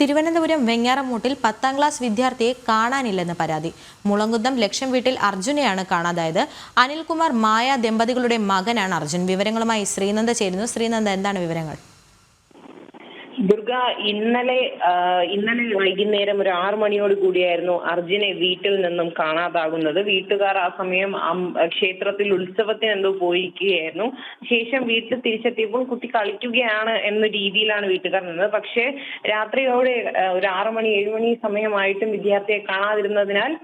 തിരുവനന്തപുരം വെങ്ങാറമൂട്ടിൽ പത്താം ക്ലാസ് വിദ്യാർത്ഥിയെ കാണാനില്ലെന്ന് പരാതി. മുളങ്കുന്നം ലക്ഷം വീട്ടിൽ അർജുനെയാണ് കാണാതായത്. അനിൽകുമാർ മായ ദമ്പതികളുടെ മകനാണ് അർജുൻ. വിവരങ്ങളുമായി ശ്രീനന്ദ ചേരുന്നു. ശ്രീനന്ദ എന്താണ് വിവരങ്ങൾ? ഇന്നലെ ഇന്നലെ വൈകുന്നേരം ഒരു ആറു മണിയോട് കൂടിയായിരുന്നു അർജുനെ വീട്ടിൽ നിന്നും കാണാതാകുന്നത്. വീട്ടുകാർ ആ സമയം ക്ഷേത്രത്തിൽ ഉത്സവത്തിന് എന്തോ പോയിരിക്കുകയായിരുന്നു. ശേഷം വീട്ടിൽ തിരിച്ചെത്തിയപ്പോൾ കുട്ടി കളിക്കുകയാണ് എന്ന രീതിയിലാണ് വീട്ടുകാർ നിന്നത്. പക്ഷേ രാത്രിയോടെ ഒരു ആറു മണി ഏഴു മണി സമയമായിട്ടും വിദ്യാർത്ഥിയെ കാണാതിരുന്നതിനാൽ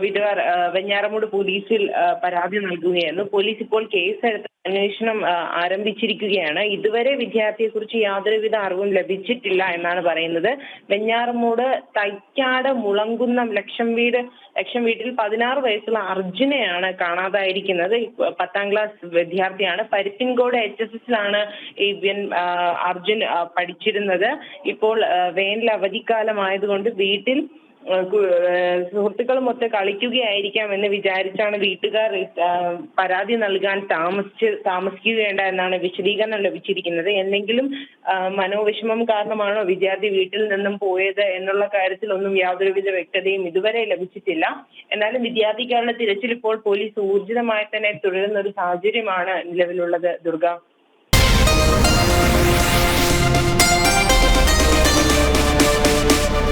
വീട്ടുകാർ വെഞ്ഞാറമൂട് പോലീസിൽ പരാതി നൽകുകയായിരുന്നു. പോലീസ് ഇപ്പോൾ കേസെടുത്ത് അന്വേഷണം ആരംഭിച്ചിരിക്കുകയാണ്. ഇതുവരെ വിദ്യാർത്ഥിയെ കുറിച്ച് യാതൊരുവിധ അറിവും ലഭിച്ചിട്ടില്ല എന്നാണ് പറയുന്നത്. വെഞ്ഞാറമൂട് തൈക്കാട് മുളങ്കുന്നം ലക്ഷം വീട് ലക്ഷം വീട്ടിൽ പതിനാറ് വയസ്സുള്ള അർജുനെയാണ് കാണാതായിരിക്കുന്നത്. പത്താം ക്ലാസ് വിദ്യാർത്ഥിയാണ്. പരിപ്പിൻകോട് എച്ച് എസ് എസിലാണ് ഇവൻ അർജുൻ പഠിച്ചിരുന്നത്. ഇപ്പോൾ വേനൽ അവധിക്കാലമായതുകൊണ്ട് വീട്ടിൽ സുഹൃത്തുക്കളുമൊത്ത് കളിക്കുകയായിരിക്കാം എന്ന് വിചാരിച്ചാണ് വീട്ടുകാർ പരാതി നൽകാൻ താമസിച്ച് താമസിക്കുകയേണ്ട എന്നാണ് വിശദീകരണം ലഭിച്ചിരിക്കുന്നത്. എന്തെങ്കിലും മനോവിഷമം കാരണമാണോ വിദ്യാർത്ഥി വീട്ടിൽ നിന്നും പോയത് എന്നുള്ള കാര്യത്തിലൊന്നും യാതൊരുവിധ വ്യക്തതയും ഇതുവരെ ലഭിച്ചിട്ടില്ല. എന്നാലും വിദ്യാർത്ഥിക്കാരുടെ തിരച്ചിൽ ഇപ്പോൾ പോലീസ് ഊർജിതമായി തന്നെ തുടരുന്ന ഒരു സാഹചര്യമാണ് നിലവിലുള്ളത്. ദുർഗ.